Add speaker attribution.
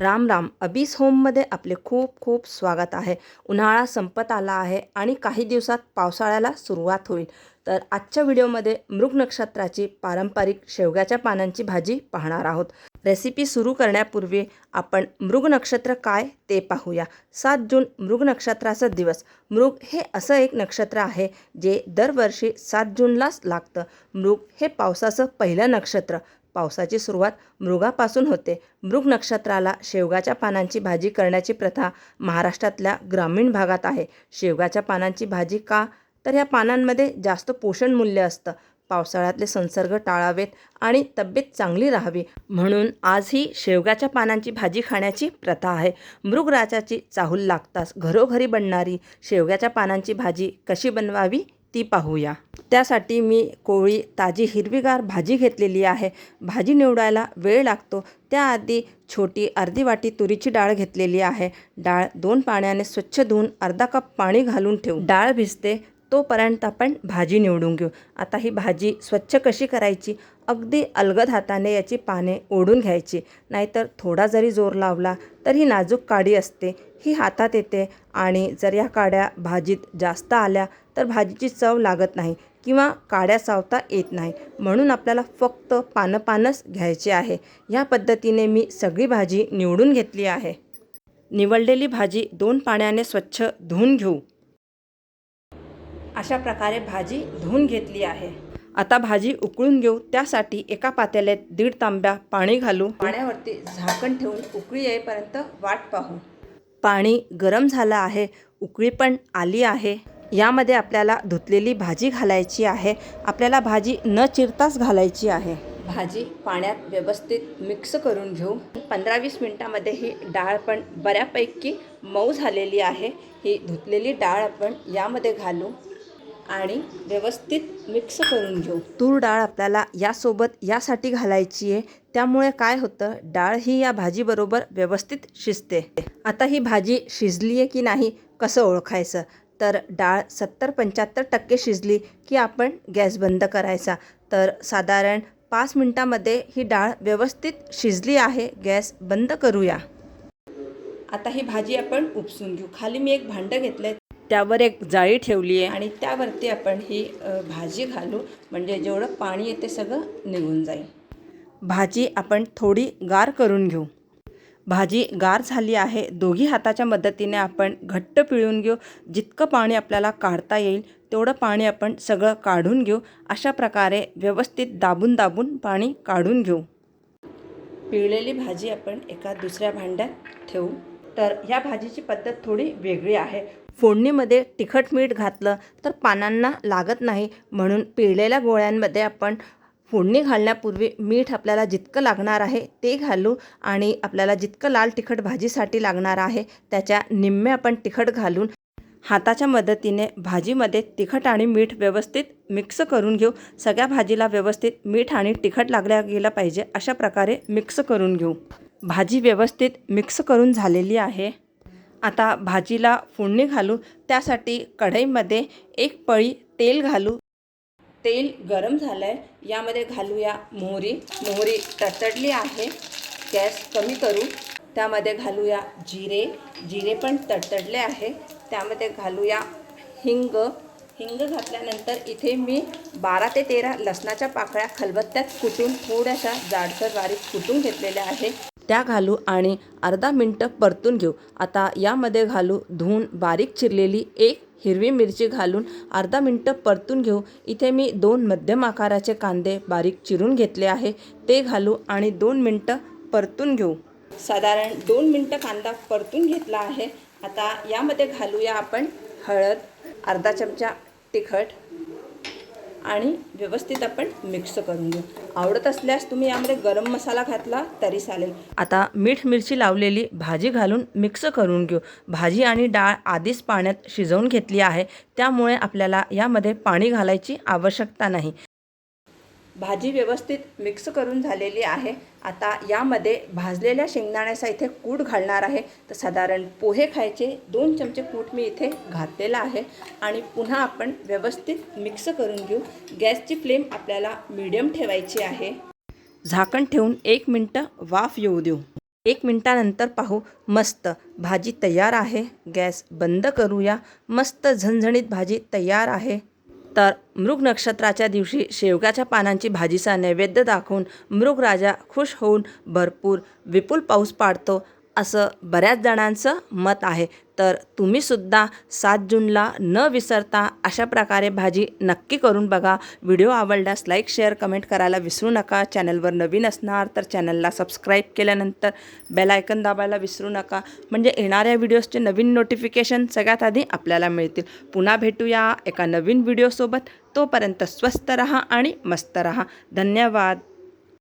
Speaker 1: राम राम. अबीस होममध्ये आपले खूप खूप स्वागत आहे. उन्हाळा संपत आला आहे आणि काही दिवसात पावसाळ्याला सुरुवात होईल. तर आजच्या व्हिडिओमध्ये मृग नक्षत्राची पारंपरिक शेवग्याच्या पानांची भाजी पाहणार आहोत. रेसिपी सुरू करण्यापूर्वी आपण मृग नक्षत्र काय ते पाहूया. सात जून मृग नक्षत्राचा दिवस. मृग हे असं एक नक्षत्र आहे जे दरवर्षी सात जूनलाच लागतं. मृग हे पावसाचं पहिलं नक्षत्र. पावसाची सुरुवात मृगापासून होते. मृग नक्षत्राला शेवगाच्या पानांची भाजी करण्याची प्रथा महाराष्ट्रातल्या ग्रामीण भागात आहे. शेवगाच्या पानांची भाजी का? तर या पानांमध्ये जास्त पोषण मूल्य असतं. पावसाळ्यातले संसर्ग टाळावेत आणि तब्येत चांगली राहावी म्हणून आजही शेवगाच्या पानांची भाजी खाण्याची प्रथा आहे. मृगराजाची चाहूल लागताच घरोघरी बनणारी शेवग्याच्या पानांची भाजी कशी बनवावी? ती पाहूया. त्यासाठी मी कोळी ताजी हिरवीगार भाजी घेतलेली आहे. भाजी निवडायला वेळ लागतो. त्याआधी छोटी अर्धी वाटी तुरीची डाळ घेतलेली आहे. डाळ दोन पाण्याने स्वच्छ धुवून अर्धा कप पाणी घालून ठेवू. डाळ भिजते तोपर्यंत आपण भाजी निवडून घेऊ. आता ही भाजी स्वच्छ कशी करायची? अगदी अलगद हाताने याची पाने ओढून घ्यायची. नाहीतर थोडा जरी जोर लावला तर ही नाजूक काडी असते. ही हातात येते आणि जर या काड्या भाजीत जास्त आल्या तर भाजीची चव लागत नाही किंवा काड्या चावता येत नाही. म्हणून आपल्याला फक्त पानं पानच घ्यायचे आहे. या पद्धतीने मी सगळी भाजी निवडून घेतली आहे. निवडलेली भाजी दोन पाण्याने स्वच्छ धुवून घेऊ. अशा प्रकारे भाजी धुवून घेतली आहे. आता भाजी उकळून घेऊ. त्यासाठी एका पातेल्यात दीड तांब्या पाणी घालू. पाण्यावरती झाकण ठेवून उकळी येईपर्यंत वाट पाहू. पाणी गरम झालं आहे. उकळी पण आली आहे. यामध्ये आपल्याला धुतलेली भाजी घालायची आहे. आपल्याला भाजी न चिरताच घालायची आहे. भाजी पाण्यात व्यवस्थित मिक्स करून घेऊ. पंधरा वीस मिनटामध्ये ही डाळ पण बऱ्यापैकी मऊ झालेली आहे. ही धुतलेली डाळ आपण यामध्ये घालू आणि व्यवस्थित मिक्स करून घेऊ. तूर डाळ आपल्याला यासोबत यासाठी घालायची आहे. त्यामुळे काय होतं? डाळ ही या भाजीबरोबर व्यवस्थित शिजते. आता ही भाजी शिजली आहे की नाही? कसं ओळखायचं? तर डाळ सत्तर पंच्याहत्तर टक्के शिजली की आपण गॅस बंद करायचा. तर साधारण पाच मिनटामध्ये ही डाळ व्यवस्थित शिजली आहे. गॅस बंद करूया. आता ही भाजी आपण उपसून घेऊ. खाली मी एक भांडं घेतलं आहे त्यावर एक जाळी ठेवली आहे. आणि त्यावरती आपण ही भाजी घालू. म्हणजे जेवढं पाणी येते सगळं निघून जाईल. भाजी आपण थोडी गार करून घेऊ. भाजी गार झाली आहे. दोघी हाताच्या मदतीने आपण घट्ट पिळून घेऊ. जितकं पाणी आपल्याला काढता येईल तेवढं पाणी आपण सगळं काढून घेऊ. अशा प्रकारे व्यवस्थित दाबून दाबून पाणी काढून घेऊ. पिळलेली भाजी आपण एका दुसऱ्या भांड्यात ठेवू. तर ह्या भाजीची पद्धत थोडी वेगळी आहे. फोडणीमध्ये तिखट मीठ घातलं तर पानांना लागत नाही. म्हणून पिळलेल्या गोळ्यांमध्ये आपण फोडणी घालण्यापूर्वी मीठ आपल्याला जितकं लागणार आहे ते घालू आणि आपल्याला जितकं लाल तिखट भाजीसाठी लागणार आहे त्याच्या निम्मे आपण तिखट घालून हाताच्या मदतीने भाजीमध्ये तिखट आणि मीठ व्यवस्थित मिक्स करून घेऊ. सगळ्या भाजीला व्यवस्थित मीठ आणि तिखट लागल्या गेलं पाहिजे अशा प्रकारे मिक्स करून घेऊ. भाजी व्यवस्थित मिक्स करून झालेली आहे. आता भाजीला फोडणी घालू. त्यासाठी कढईमध्ये एक पळी तेल घालू. तेल गरम झालं आहे यामध्ये घालूया मोहरी. मोहरी तडतडली आहे. गॅस कमी करू. त्यामध्ये घालूया जिरे. जिरे पण तडतडले आहे. त्यामध्ये घालूया हिंग. हिंग घातल्यानंतर इथे मी बारा ते तेरा लसणाच्या पाकळ्या खलबत्त्यात कुटून थोड्याशा जाडसर बारीक कुटून घेतलेल्या आहे. त्या घालू आणि अर्धा मिनटं परतून घेऊ. आता यामध्ये घालू धुवून बारीक चिरलेली एक हिरवी मिरची घालून अर्धा मिनटं परतून घेऊ. इथे मी दोन मध्यम आकाराचे कांदे बारीक चिरून घेतले आहे. ते घालू आणि दोन मिनटं परतून घेऊ. साधारण दोन मिनटं कांदा परतून घेतला आहे. आता यामध्ये घालूया आपण हळद अर्धा चमचा तिखट आणि व्यवस्थित आपण मिक्स करून घेऊ. आवडत असल्यास तुम्ही यामध्ये गरम मसाला घातला तरी चालेल. आता मीठ मिरची लावलेली भाजी घालून मिक्स करून घेऊ. भाजी आणि डाळ आधीच पाण्यात शिजवून घेतली आहे. त्यामुळे आपल्याला यामध्ये पाणी घालायची आवश्यकता नाही. भाजी व्यवस्थित मिक्स करून झालेली आहे. आता यामध्ये भाजलेल्या शेंगदाण्याचा इथे कूट घालणार आहे. तर साधारण पोहे खायचे दोन चमचे कूट मी इथे घातलेला आहे. आणि पुन्हा आपण व्यवस्थित मिक्स करून घेऊ. गॅसची फ्लेम आपल्याला मीडियम ठेवायची आहे. झाकण ठेवून एक मिनटं वाफ येऊ देऊ. एक मिनटानंतर पाहू. मस्त. भाजी तयार आहे. गॅस बंद करूया. मस्त झणझणीत भाजी तयार आहे. तर मृग नक्षत्राच्या दिवशी शेवग्याच्या पानांची भाजीचा नैवेद्य दाखवून मृगराजा खुश होऊन भरपूर विपुल पाऊस पाडतो असं बऱ्याच जणांचं मत आहे. तर तुम्हीसुद्धा सात जूनला न विसरता अशा प्रकारे भाजी नक्की करून बघा. व्हिडिओ आवडल्यास लाईक शेअर कमेंट करायला विसरू नका. चॅनलवर नवीन असणार तर चॅनलला सबस्क्राईब केल्यानंतर बेलायकन दाबायला विसरू नका. म्हणजे येणाऱ्या व्हिडिओजचे नवीन नोटिफिकेशन सगळ्यात आधी आपल्याला मिळतील. पुन्हा भेटूया एका नवीन व्हिडिओसोबत. तोपर्यंत स्वस्त रहा आणि मस्त रहा. धन्यवाद.